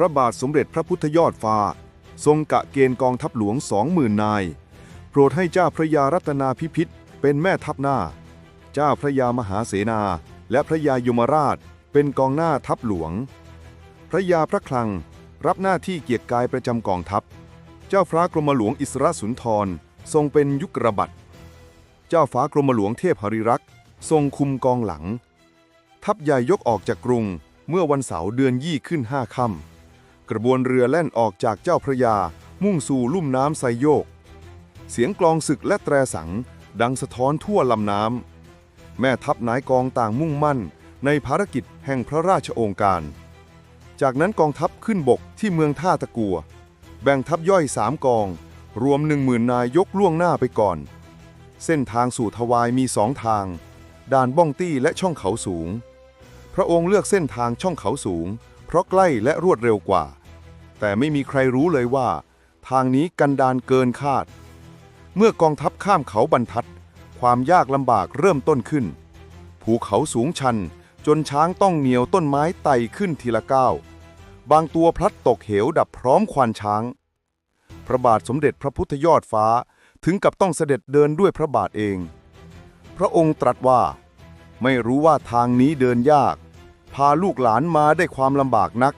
ระบาทสมเด็จพระพุทธยอดฟ้า ทรงกะเกณฑ์กองทัพหลวงสองหมื่นนาย โปรดให้เจ้าพระยารัตนาพิพิธเป็นแม่ทัพหน้า เจ้าพระยามหาเสนา และพระยายมราชเป็นกองหน้าทัพหลวง พระยาพระคลังรับหน้าที่เกียรติกายประจำกองทัพ เจ้าฟ้ากรมหลวงอิสระสุนทรทรงเป็นยุคระบัตรเจ้าฟ้ากรมหลวงเทพหริรักษ์ทรงคุมกองหลัง ทัพใหญ่ยกออกจากกรุงเมื่อวันเสาร์เดือนยี่ขึ้นห้าค่ำ กระบวนเรือแล่นออกจากเจ้าพระยา มุ่งสู่ลุ่มน้ำไซโยก เสียงกลองศึกและแตรสัง ดังสะท้อนทั่วลำน้ำ แม่ทัพนายกองต่างมุ่งมั่น ในภารกิจแห่งพระราชโองการ จากนั้นกองทัพขึ้นบกที่เมืองท่าตะกัว แบ่งทัพย่อยสามกอง รวมหนึ่งหมื่นนายยกล่วงหน้าไปก่อน เส้นทางสู่ทวายมีสองทาง ด่านบ้องตี้และช่องเขาสูง พระองค์เลือกเส้นทางช่องเขาสูง เพราะใกล้และรวดเร็วกว่า แต่ไม่มีใครรู้เลยว่า ทางนี้กันดานเกินคาด เมื่อกองทัพข้ามเขาบรรทัด ความยากลำบากเริ่มต้นขึ้น ภูเขาสูงชันจนช้างต้องเหนียวต้นไม้ไต่ขึ้นทีละก้าวบางตัวพลัดตกเหวดับพร้อมควานช้าง พระบาทสมเด็จพระพุทธยอดฟ้าถึงกับต้องเสด็จเดินด้วยพระบาทเอง พระองค์ตรัสว่า ไม่รู้ว่าทางนี้เดินยาก พาลูกหลานมาได้ความลำบากนัก